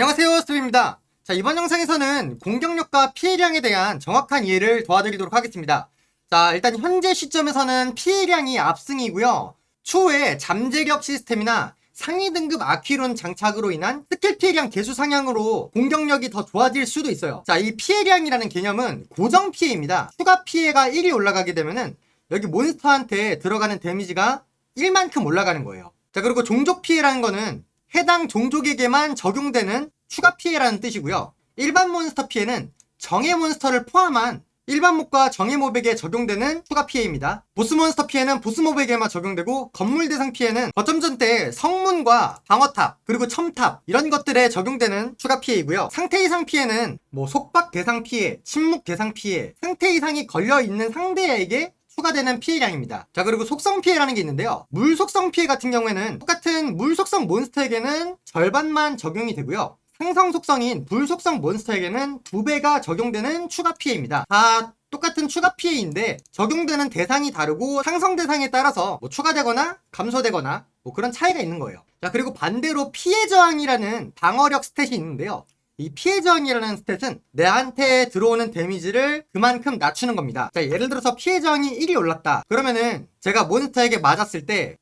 안녕하세요 스트입니다. 자 이번 영상에서는 공격력과 피해량에 대한 정확한 이해를 도와드리도록 하겠습니다. 자 일단 현재 시점에서는 피해량이 압승이고요. 추후에 잠재력 시스템이나 상위 등급 아퀴론 장착으로 인한 스킬 피해량 개수 상향으로 공격력이 더 좋아질 수도 있어요. 자 이 피해량이라는 개념은 고정 피해입니다. 추가 피해가 1이 올라가게 되면은 여기 몬스터한테 들어가는 데미지가 1만큼 올라가는 거예요. 자 그리고 종족 피해라는 거는 해당 종족에게만 적용되는 추가 피해라는 뜻이고요. 일반 몬스터 피해는 정예 몬스터를 포함한 일반 몹과 정예 몹에게 적용되는 추가 피해입니다. 보스 몬스터 피해는 보스 몹에게만 적용되고 건물 대상 피해는 거점 전 때 성문과 방어탑 그리고 첨탑 이런 것들에 적용되는 추가 피해이고요. 상태 이상 피해는 뭐 속박 대상 피해, 침묵 대상 피해, 상태 이상이 걸려 있는 상대에게 추가되는 피해량입니다. 자 그리고 속성 피해라는 게 있는데요. 물 속성 피해 같은 경우에는 똑같은 물 속성 몬스터에게는 절반만 적용이 되고요. 상성 속성인 불 속성 몬스터에게는 두 배가 적용되는 추가 피해입니다. 다 똑같은 추가 피해인데 적용되는 대상이 다르고 상성 대상에 따라서 뭐 추가되거나 감소되거나 뭐 그런 차이가 있는 거예요. 자 그리고 반대로 피해 저항이라는 방어력 스탯이 있는데요. 이 피해 저항이라는 스탯은 내한테 들어오는 데미지를 그만큼 낮추는 겁니다. 자, 예를 들어서 피해 저항이 1이 올랐다. 그러면은 제가 몬스터에게 맞았을 때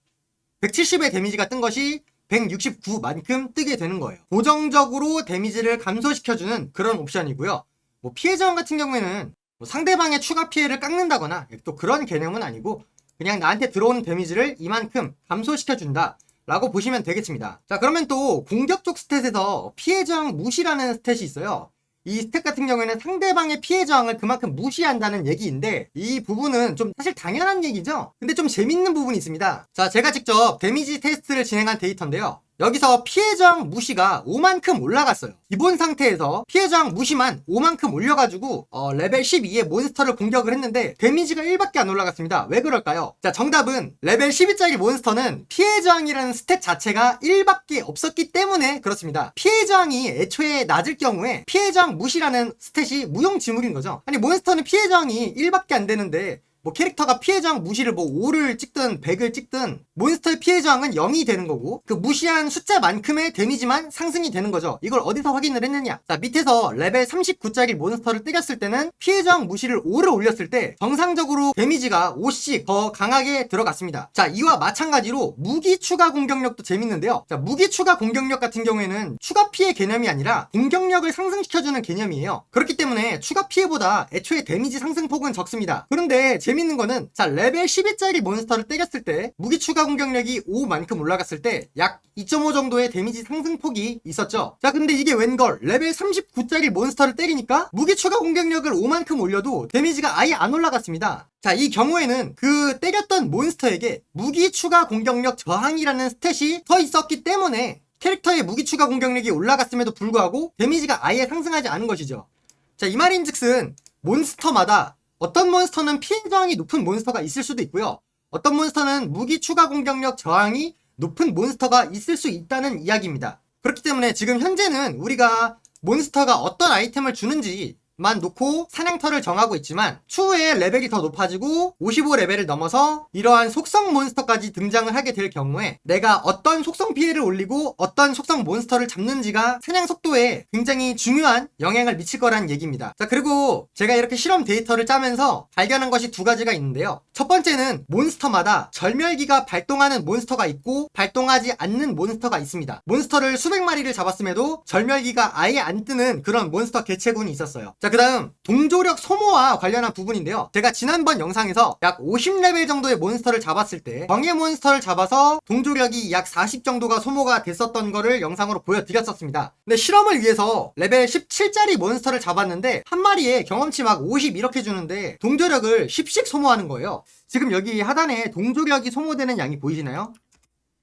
170의 데미지가 뜬 것이 169만큼 뜨게 되는 거예요. 고정적으로 데미지를 감소시켜주는 그런 옵션이고요. 뭐 피해 저항 같은 경우에는 뭐 상대방의 추가 피해를 깎는다거나 또 그런 개념은 아니고 그냥 나한테 들어오는 데미지를 이만큼 감소시켜준다. 라고 보시면 되겠습니다. 자, 그러면 또 공격 쪽 스탯에서 피해 저항 무시라는 스탯이 있어요. 이 스탯 같은 경우에는 상대방의 피해 저항을 그만큼 무시한다는 얘기인데 이 부분은 좀 사실 당연한 얘기죠. 근데 좀 재밌는 부분이 있습니다. 자, 제가 직접 데미지 테스트를 진행한 데이터인데요. 여기서 피해 저항 무시가 5만큼 올라갔어요. 기본 상태에서 피해 저항 무시만 5만큼 올려가지고 어, 레벨 12의 몬스터를 공격을 했는데 데미지가 1밖에 안 올라갔습니다. 왜 그럴까요? 자 정답은 레벨 12짜리 몬스터는 피해 저항이라는 스탯 자체가 1밖에 없었기 때문에 그렇습니다. 피해 저항이 애초에 낮을 경우에 피해 저항 무시라는 스탯이 무용지물인 거죠. 아니 몬스터는 피해 저항이 1밖에 안 되는데 뭐 캐릭터가 피해 저항 무시를 뭐 5를 찍든 100을 찍든 몬스터의 피해 저항은 0이 되는 거고 그 무시한 숫자만큼의 데미지만 상승이 되는 거죠. 이걸 어디서 확인을 했느냐? 자 밑에서 레벨 39짜리 몬스터를 때렸을 때는 피해 저항 무시를 5를 올렸을 때 정상적으로 데미지가 5씩 더 강하게 들어갔습니다. 자 이와 마찬가지로 무기 추가 공격력도 재밌는데요. 자 무기 추가 공격력 같은 경우에는 추가 피해 개념이 아니라 공격력을 상승시켜주는 개념이에요. 그렇기 때문에 추가 피해보다 애초에 데미지 상승폭은 적습니다. 그런데 재 밌는 거는 자 레벨 12짜리 몬스터를 때렸을 때 무기 추가 공격력이 5만큼 올라갔을 때 약 2.5 정도의 데미지 상승폭이 있었죠. 자 근데 이게 웬걸 레벨 39짜리 몬스터를 때리니까 무기 추가 공격력을 5만큼 올려도 데미지가 아예 안 올라갔습니다. 자, 이 경우에는 그 때렸던 몬스터에게 무기 추가 공격력 저항이라는 스탯이 더 있었기 때문에 캐릭터의 무기 추가 공격력이 올라갔음에도 불구하고 데미지가 아예 상승하지 않은 것이죠. 자, 이 말인 즉슨 몬스터마다 어떤 몬스터는 피해 저항이 높은 몬스터가 있을 수도 있고요. 어떤 몬스터는 무기 추가 공격력 저항이 높은 몬스터가 있을 수 있다는 이야기입니다. 그렇기 때문에 지금 현재는 우리가 몬스터가 어떤 아이템을 주는지 만 놓고 사냥터를 정하고 있지만 추후에 레벨이 더 높아지고 55레벨을 넘어서 이러한 속성 몬스터까지 등장을 하게 될 경우에 내가 어떤 속성 피해를 올리고 어떤 속성 몬스터를 잡는지가 사냥 속도에 굉장히 중요한 영향을 미칠 거라는 얘기입니다. 자 그리고 제가 이렇게 실험 데이터를 짜면서 발견한 것이 두 가지가 있는데요. 첫 번째는 몬스터마다 절멸기가 발동하는 몬스터가 있고 발동하지 않는 몬스터가 있습니다. 몬스터를 수백 마리를 잡았음에도 절멸기가 아예 안 뜨는 그런 몬스터 개체군이 있었어요. 자, 그 다음, 동조력 소모와 관련한 부분인데요. 제가 지난번 영상에서 약 50레벨 정도의 몬스터를 잡았을 때, 정예 몬스터를 잡아서 동조력이 약 40 정도가 소모가 됐었던 거를 영상으로 보여드렸었습니다. 근데 실험을 위해서 레벨 17짜리 몬스터를 잡았는데, 한 마리에 경험치 막 50 이렇게 주는데, 동조력을 10씩 소모하는 거예요. 지금 여기 하단에 동조력이 소모되는 양이 보이시나요?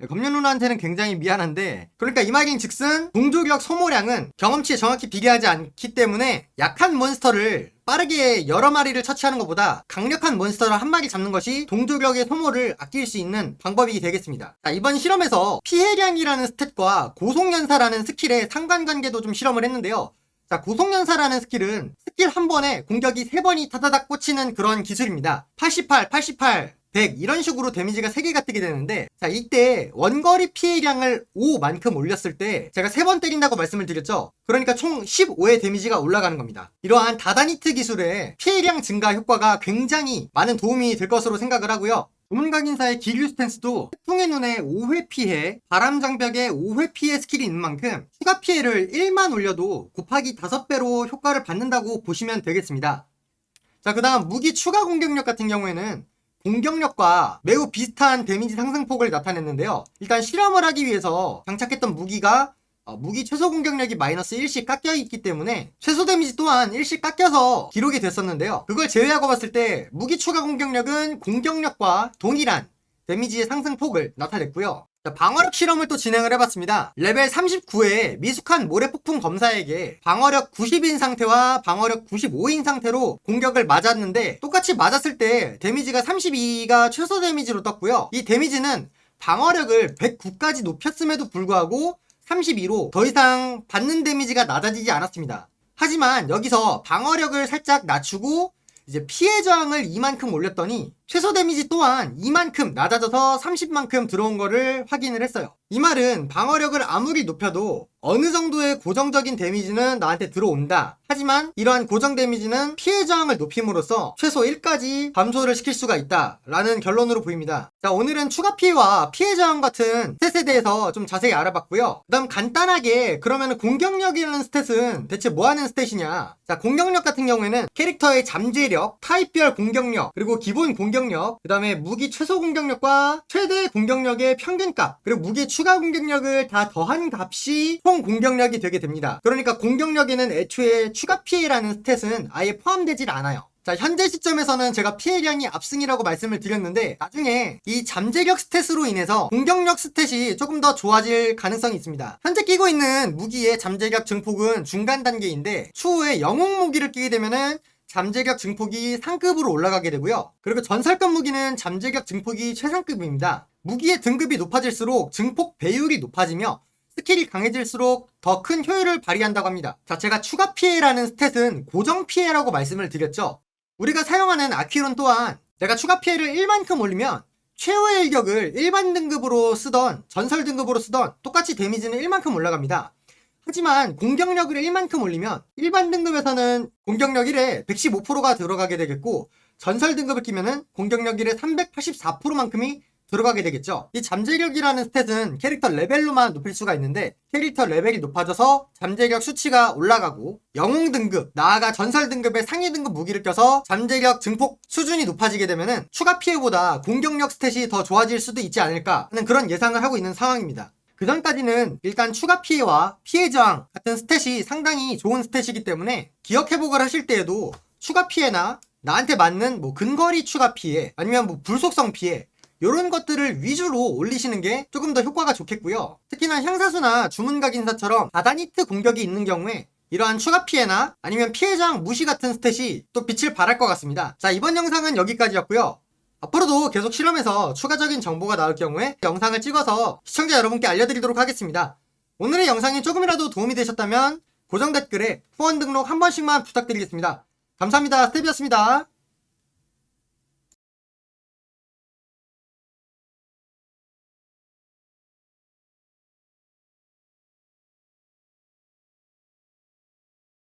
네, 검년 누나한테는 굉장히 미안한데 그러니까 이 말인 즉슨 동조력 소모량은 경험치에 정확히 비례하지 않기 때문에 약한 몬스터를 빠르게 여러 마리를 처치하는 것보다 강력한 몬스터를 한 마리 잡는 것이 동조력의 소모를 아낄 수 있는 방법이 되겠습니다. 자, 이번 실험에서 피해량이라는 스탯과 고속연사라는 스킬의 상관관계도 좀 실험을 했는데요. 자, 고속연사라는 스킬은 스킬 한 번에 공격이 세 번이 타다닥 꽂히는 그런 기술입니다. 88, 88, 100 이런 식으로 데미지가 3개가 뜨게 되는데 자 이때 원거리 피해량을 5만큼 올렸을 때 제가 3번 때린다고 말씀을 드렸죠? 그러니까 총 15의 데미지가 올라가는 겁니다. 이러한 다다니트 기술의 피해량 증가 효과가 굉장히 많은 도움이 될 것으로 생각을 하고요. 주문각인사의 기류 스탠스도 태풍의 눈에 5회 피해, 바람 장벽에 5회 피해 스킬이 있는 만큼 추가 피해를 1만 올려도 곱하기 5배로 효과를 받는다고 보시면 되겠습니다. 자, 그 다음 무기 추가 공격력 같은 경우에는 공격력과 매우 비슷한 데미지 상승폭을 나타냈는데요. 일단 실험을 하기 위해서 장착했던 무기가 어, 무기 최소 공격력이 마이너스 1씩 깎여 있기 때문에 최소 데미지 또한 1씩 깎여서 기록이 됐었는데요. 그걸 제외하고 봤을 때 무기 추가 공격력은 공격력과 동일한 데미지의 상승폭을 나타냈고요. 자, 방어력 실험을 또 진행을 해봤습니다. 레벨 39에 미숙한 모래폭풍 검사에게 방어력 90인 상태와 방어력 95인 상태로 공격을 맞았는데 똑같이 맞았을 때 데미지가 32가 최소 데미지로 떴고요. 이 데미지는 방어력을 109까지 높였음에도 불구하고 32로 더 이상 받는 데미지가 낮아지지 않았습니다. 하지만 여기서 방어력을 살짝 낮추고 이제 피해 저항을 이만큼 올렸더니 최소 데미지 또한 이만큼 낮아져서 30만큼 들어온 거를 확인을 했어요. 이 말은 방어력을 아무리 높여도 어느 정도의 고정적인 데미지는 나한테 들어온다. 하지만 이러한 고정 데미지는 피해 저항을 높임으로써 최소 1까지 감소를 시킬 수가 있다. 라는 결론으로 보입니다. 자, 오늘은 추가 피해와 피해 저항 같은 스탯에 대해서 좀 자세히 알아봤고요. 그 다음 간단하게 그러면 공격력이라는 스탯은 대체 뭐 하는 스탯이냐? 자, 공격력 같은 경우에는 캐릭터의 잠재력, 타입별 공격력, 그리고 기본 공격 력, 그 다음에 무기 최소 공격력과 최대 공격력의 평균값, 그리고 무기 추가 공격력을 다 더한 값이 총 공격력이 되게 됩니다. 그러니까 공격력에는 애초에 추가 피해라는 스탯은 아예 포함되질 않아요. 자, 현재 시점에서는 제가 피해량이 압승이라고 말씀을 드렸는데, 나중에 이 잠재력 스탯으로 인해서 공격력 스탯이 조금 더 좋아질 가능성이 있습니다. 현재 끼고 있는 무기의 잠재력 증폭은 중간 단계인데, 추후에 영웅 무기를 끼게 되면은 잠재력 증폭이 상급으로 올라가게 되고요. 그리고 전설급 무기는 잠재력 증폭이 최상급입니다. 무기의 등급이 높아질수록 증폭 배율이 높아지며 스킬이 강해질수록 더 큰 효율을 발휘한다고 합니다. 자, 제가 추가 피해라는 스탯은 고정 피해라고 말씀을 드렸죠. 우리가 사용하는 아퀴론 또한 내가 추가 피해를 1만큼 올리면 최후의 일격을 일반 등급으로 쓰던 전설 등급으로 쓰던 똑같이 데미지는 1만큼 올라갑니다. 하지만 공격력을 1만큼 올리면 일반 등급에서는 공격력 1에 115%가 들어가게 되겠고 전설 등급을 끼면은 공격력 1에 384%만큼이 들어가게 되겠죠. 이 잠재력이라는 스탯은 캐릭터 레벨로만 높일 수가 있는데 캐릭터 레벨이 높아져서 잠재력 수치가 올라가고 영웅 등급, 나아가 전설 등급의 상위 등급 무기를 껴서 잠재력 증폭 수준이 높아지게 되면은 추가 피해보다 공격력 스탯이 더 좋아질 수도 있지 않을까 하는 그런 예상을 하고 있는 상황입니다. 그 전까지는 일단 추가 피해와 피해 저항 같은 스탯이 상당히 좋은 스탯이기 때문에 기억 회복을 하실 때에도 추가 피해나 나한테 맞는 뭐 근거리 추가 피해 아니면 뭐 불속성 피해 이런 것들을 위주로 올리시는 게 조금 더 효과가 좋겠고요. 특히나 향사수나 주문각 인사처럼 다다니트 공격이 있는 경우에 이러한 추가 피해나 아니면 피해 저항 무시 같은 스탯이 또 빛을 발할 것 같습니다. 자 이번 영상은 여기까지였고요. 앞으로도 계속 실험해서 추가적인 정보가 나올 경우에 영상을 찍어서 시청자 여러분께 알려드리도록 하겠습니다. 오늘의 영상이 조금이라도 도움이 되셨다면 고정 댓글에 후원 등록 한 번씩만 부탁드리겠습니다. 감사합니다. 스텝이었습니다.